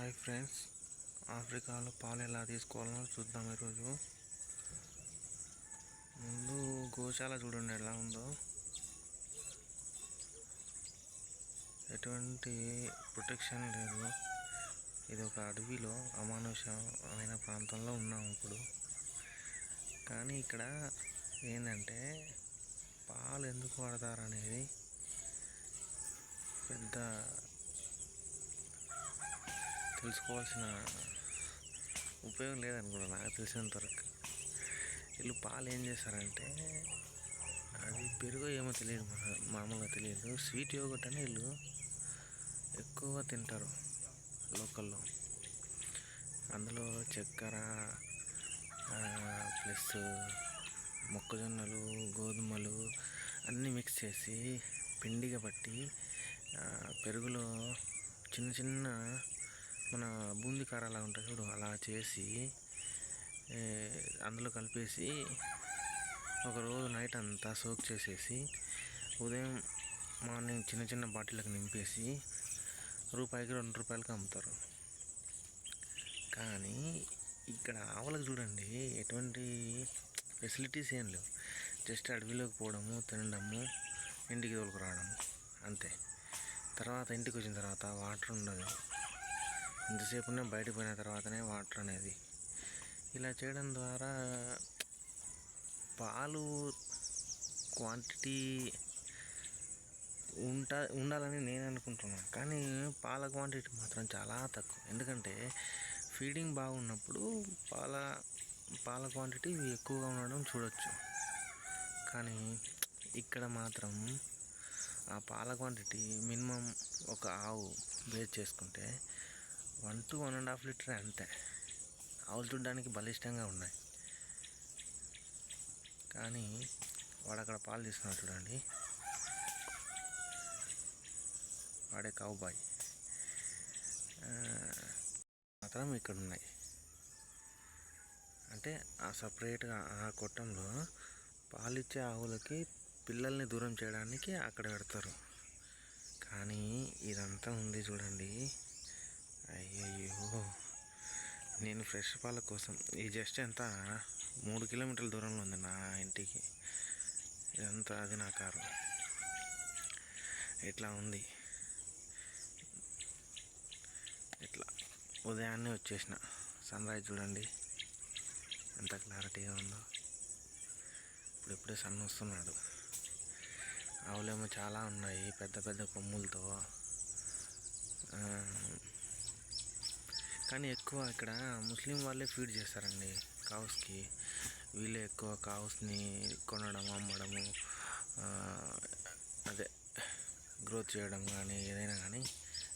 Hi friends ఆఫ్రికాలో పాలు ఎలా తీసుకోవాలో చూద్దాం ఈరోజు. ముందు గోశాల చూడండి ఎలా ఉందో. ఎటువంటి ప్రొటెక్షన్ లేదు. ఇది ఒక అడవిలో అమానుషమైన ప్రాంతంలో ఉన్నాం ఇప్పుడు. కానీ ఇక్కడ ఏంటంటే పాలు ఎందుకు వాడతారు అనేది పెద్ద తెలుసుకోవాల్సిన ఉపయోగం లేదనుకున్నా నాకు తెలిసినంత వరకు వీళ్ళు పాలు ఏం చేస్తారంటే అది పెరుగు ఏమో తెలియదు మామూలుగా తెలియదు. స్వీట్ యోగట్ అని వీళ్ళు ఎక్కువ తింటారు లోకల్లో. అందులో చక్కెర ప్లస్ మొక్కజొన్నలు గోధుమలు అన్నీ మిక్స్ చేసి పిండిగా పట్టి పెరుగులో చిన్న చిన్న మన బూందీ కార అలా ఉంటుంది చూడు అలా చేసి అందులో కలిపేసి ఒక రోజు నైట్ అంతా సోక్ చేసేసి ఉదయం మార్నింగ్ చిన్న చిన్న బాటిళ్ళకి నింపేసి రూపాయికి రెండు రూపాయలకి అమ్ముతారు. కానీ ఇక్కడ ఆవులకు చూడండి ఎటువంటి ఫెసిలిటీస్ ఏం లేవు. జస్ట్ అడవిలోకి పోవడము తినడము ఇంటికి తోలుకు రావడము అంతే. తర్వాత ఇంటికి వచ్చిన తర్వాత వాటర్ ఉండదు. ఎంతసేపునే బయటకు పోయిన తర్వాతనే వాటర్ అనేది. ఇలా చేయడం ద్వారా పాలు క్వాంటిటీ ఉంటా ఉండాలని నేను అనుకుంటున్నాను. కానీ పాల క్వాంటిటీ మాత్రం చాలా తక్కువ. ఎందుకంటే ఫీడింగ్ బాగున్నప్పుడు పాల పాల క్వాంటిటీ ఎక్కువగా ఉండడం చూడొచ్చు. కానీ ఇక్కడ మాత్రం ఆ పాల క్వాంటిటీ మినిమం ఒక ఆవు బేస్ చేసుకుంటే one to one and half litre అంతే. ఆవులు చూడడానికి బలిష్టంగా ఉన్నాయి. కానీ వాడు అక్కడ పాలు తీసుకున్నాడు చూడండి. వాడే కౌబాయ్ మాత్రం ఇక్కడ ఉన్నాయి అంటే ఆ సపరేట్గా ఆ కొట్టంలో పాలిచ్చే ఆవులకి పిల్లల్ని దూరం చేయడానికి అక్కడ పెడతారు. కానీ ఇదంతా ఉంది చూడండి. అయ్యయ్యో. నేను ఫ్రెష్ పాల కోసం ఈ జస్ట్ ఎంత? మూడు కిలోమీటర్ల దూరంలో ఉంది నా ఇంటికి. ఇదంతా అది నా కారు. ఇట్లా ఉంది. ఇట్లా. ఉదయాన్నే వచ్చేసిన. సన్ రైజ్ చూడండి. ఎంత క్లారిటీగా ఉందో. ఇప్పుడు ఇప్పుడే సన్ వస్తున్నాడు. ఆవులేమో చాలా ఉన్నాయి పెద్ద పెద్ద కొమ్ములతో. కానీ ఎక్కువ ఇక్కడ ముస్లిం వాళ్ళే ఫీడ్ చేస్తారండి కావుస్కి. వీళ్ళే ఎక్కువ కావుస్ని కొనడం అమ్మడము అదే గ్రోత్ చేయడం కానీ ఏదైనా కానీ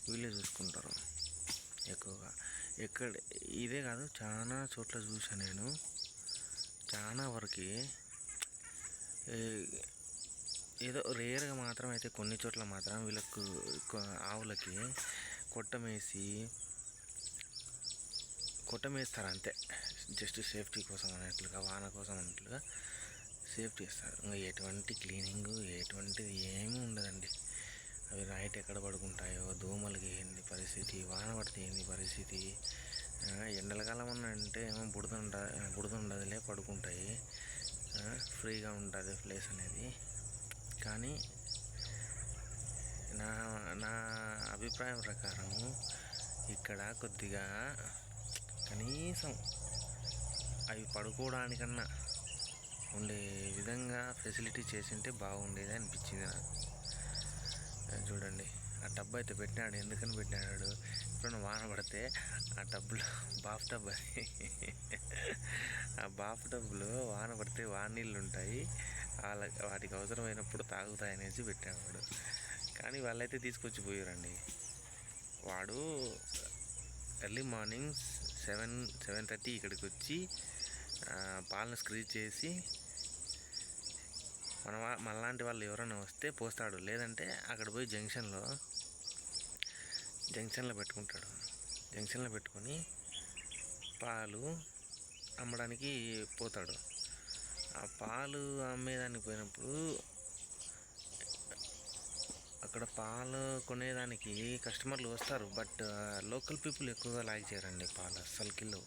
వీళ్ళే చూసుకుంటారు ఎక్కువగా. ఎక్కడ ఇదే కాదు చాలా చోట్ల చూసాను నేను. చాలా వరకు ఏదో రేర్గా మాత్రం అయితే కొన్ని చోట్ల మాత్రం వీళ్ళకు ఆవులకి కొట్టమేసి కొట్టమేస్తారు అంతే జస్ట్ సేఫ్టీ కోసం అన్నట్లుగా వాన కోసం అన్నట్లుగా సేఫ్టీ ఇస్తారు. ఇంకా ఎటువంటి క్లీనింగ్ ఎటువంటిది ఏమీ ఉండదండి. అవి నైట్ ఎక్కడ పడుకుంటాయో దోమలకి ఏంది పరిస్థితి వాన పడితే ఏంది పరిస్థితి ఎండలకాలం అన్న అంటే ఏమో బుడద బుడదుండదులే పడుకుంటాయి. ఫ్రీగా ఉంటుంది ప్లేస్ అనేది. కానీ నా నా అభిప్రాయం ప్రకారం ఇక్కడ కొద్దిగా కనీసం అవి పడుకోవడానికన్నా ఉండే విధంగా ఫెసిలిటీ చేసింటే బాగుండేది అనిపించింది నాకు. చూడండి ఆ టబ్ అయితే పెట్టినాడు. ఎందుకని పెట్టినాడు? ఇప్పుడు వాన పడితే ఆ టబ్లో బాఫ్ టబ్ అది ఆ బాఫ్ టబ్లో వాన పడితే వాన నీళ్ళు ఉంటాయి. వాళ్ళ వాటికి అవసరమైనప్పుడు తాగుతాయి అనేసి పెట్టాడు కానీ వాళ్ళైతే తీసుకొచ్చి పోయారండి వాడు early morning seven seven thirty ఇక్కడికి వచ్చి పాలను స్క్రీజ్ చేసి మన మనలాంటి వాళ్ళు ఎవరైనా వస్తే పోస్తాడు. లేదంటే అక్కడ పోయి జంక్షన్లో జంక్షన్లో పెట్టుకుంటాడు. జంక్షన్లో పెట్టుకొని పాలు అమ్మడానికి పోతాడు. ఆ పాలు అమ్మేదానికి పోయినప్పుడు అక్కడ పాలు కొనేదానికి కస్టమర్లు వస్తారు బట్ లోకల్ పీపుల్ ఎక్కువగా లైక్ చేయరండి పాలు అస్సలుకి లో-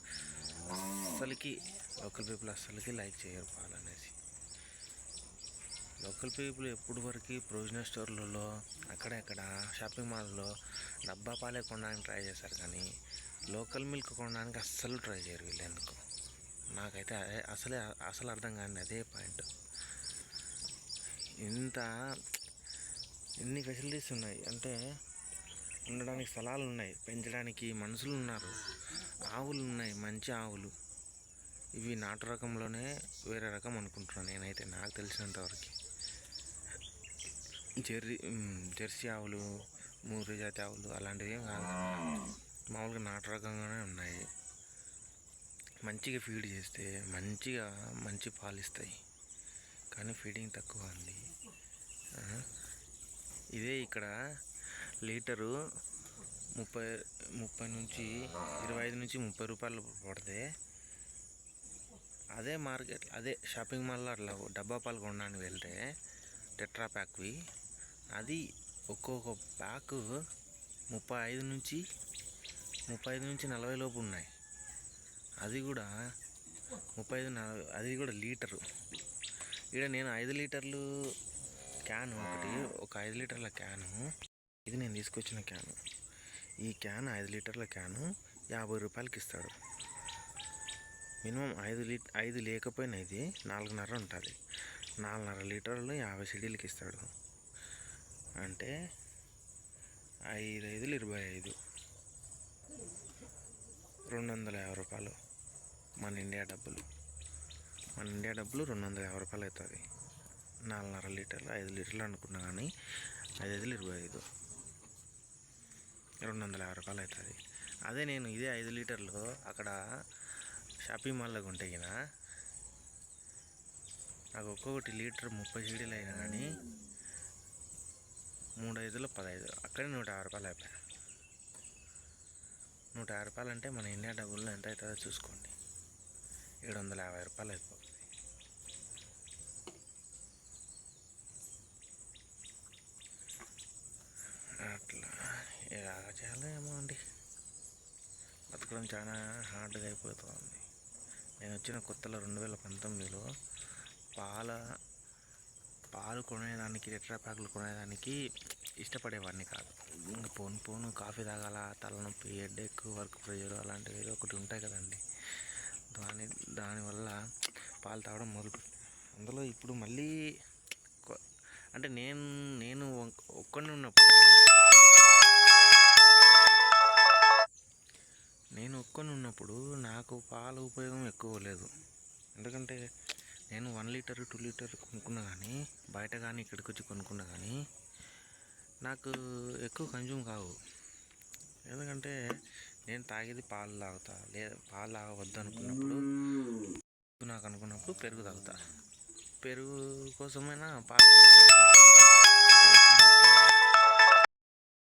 అస్సలకి లోకల్ పీపుల్ అస్సలకి లైక్ చేయరు పాలు అనేసి. లోకల్ పీపుల్ ఎప్పుడు వరకు ప్రొవిజనల్ స్టోర్లలో అక్కడెక్కడ షాపింగ్ మాల్లో డబ్బా పాలే కొనడానికి ట్రై చేస్తారు కానీ లోకల్ మిల్క్ కొనడానికి అస్సలు ట్రై చేయరు వీళ్ళు ఎందుకు? నాకైతే అదే అసలే అసలు అర్థం కాని అదే పాయింట్. ఇంత ఎన్ని ఫెసిలిటీస్ ఉన్నాయి? అంటే ఉండడానికి స్థలాలు ఉన్నాయి పెంచడానికి మనుషులు ఉన్నారు ఆవులు ఉన్నాయి మంచి ఆవులు. ఇవి నాటు రకంలోనే వేరే రకం అనుకుంటున్నాను నేనైతే నాకు తెలిసినంతవరకు జెర్రీ జెర్సీ ఆవులు మూరి జాతి ఆవులు అలాంటివి ఏం కాదు. మామూలుగా నాటు రకంగానే ఉన్నాయి. మంచిగా ఫీడ్ చేస్తే మంచిగా మంచి పాలు ఇస్తాయి. కానీ ఫీడింగ్ తక్కువ ఉంది ఇదే ఇక్కడ లీటరు ముప్పై ముప్పై నుంచి ఇరవై ఐదు నుంచి ముప్పై రూపాయలు పడితే అదే మార్కెట్ అదే షాపింగ్ మాల్లో అట్లా డబ్బా పాలు కొనడానికి వెళ్తే టెట్రా ప్యాక్వి. అది ఒక్కొక్క ప్యాక్ ముప్పై ఐదు నుంచి ముప్పై ఐదు నుంచి నలభై లోపు ఉన్నాయి. అది కూడా ముప్పై ఐదు నలభై అది కూడా లీటరు. ఇక్కడ నేను ఐదు లీటర్లు క్యాన్ ఒకటి ఒక ఐదు లీటర్ల క్యాను. ఇది నేను తీసుకొచ్చిన క్యాను. ఈ క్యాన్ ఐదు లీటర్ల క్యాను యాభై రూపాయలకి ఇస్తాడు. మినిమం ఐదు లీ ఐదు లేకపోయినా ఇది నాలుగున్నర ఉంటుంది. నాలుగున్నర లీటర్లు యాభై సిడీలకి ఇస్తాడు. అంటే ఐదు ఐదులు ఇరవై ఐదు. రెండు వందల యాభై రూపాయలు మన ఇండియా డబ్బులు. మన ఇండియా డబ్బులు రెండు వందల యాభై రూపాయలు అవుతుంది నాలుగున్నర లీటర్లు ఐదు లీటర్లు అనుకున్నా కానీ ఐదు ఐదులు ఇరవై ఐదు. రెండు వందల యాభై రూపాయలు అవుతుంది. అదే నేను ఇదే ఐదు లీటర్లు అక్కడ షాపింగ్ మాల్లో కొంటే నాకు ఒక్కొక్కటి లీటర్ ముప్పై సీడీలు అయినా కానీ మూడు ఐదులో పదహైదు అక్కడే నూట యాభై రూపాయలు అయిపోయాయి నూట యాభై రూపాయలు అంటే మన ఇండియా డబ్బుల్లో ఎంత అవుతుందో చూసుకోండి. ఏడు వందల యాభై రూపాయలు అయిపోతుంది అట్లా చాలా ఏమో అండి. బతకడం చాలా హార్డ్గా అయిపోతుంది. నేను వచ్చిన కొత్తలో రెండు వేల పంతొమ్మిదిలో పాల పాలు కొనేదానికి టెట్రా ప్యాకులు కొనేదానికి ఇష్టపడేవాడిని కాదు. ఇంకా పోను పోను కాఫీ తాగాల తలనొప్పి హెడేక్ వర్క్ ప్రెషర్ అలాంటివి ఏదో ఒకటి ఉంటాయి కదండి. దాని దానివల్ల పాలు తాగడం మొదలు అందులో ఇప్పుడు మళ్ళీ అంటే నేను నేను ఒక్కడిని ఉన్నప్పుడు ఉన్నప్పుడు నాకు పాల ఉపయోగం ఎక్కువ లేదు. ఎందుకంటే నేను వన్ లీటర్ టూ లీటర్ కొనుక్కున్నా కానీ బయట కానీ ఇక్కడికి వచ్చి కొనుక్కున్నా కానీ నాకు ఎక్కువ కన్జ్యూమ్ కావు. ఎందుకంటే నేను తాగేది పాలు తాగుతా లేదా పాలు తాగవద్దు అనుకున్నప్పుడు నాకు అనుకున్నప్పుడు పెరుగు తాగుతా. పెరుగు కోసమైనా పాలు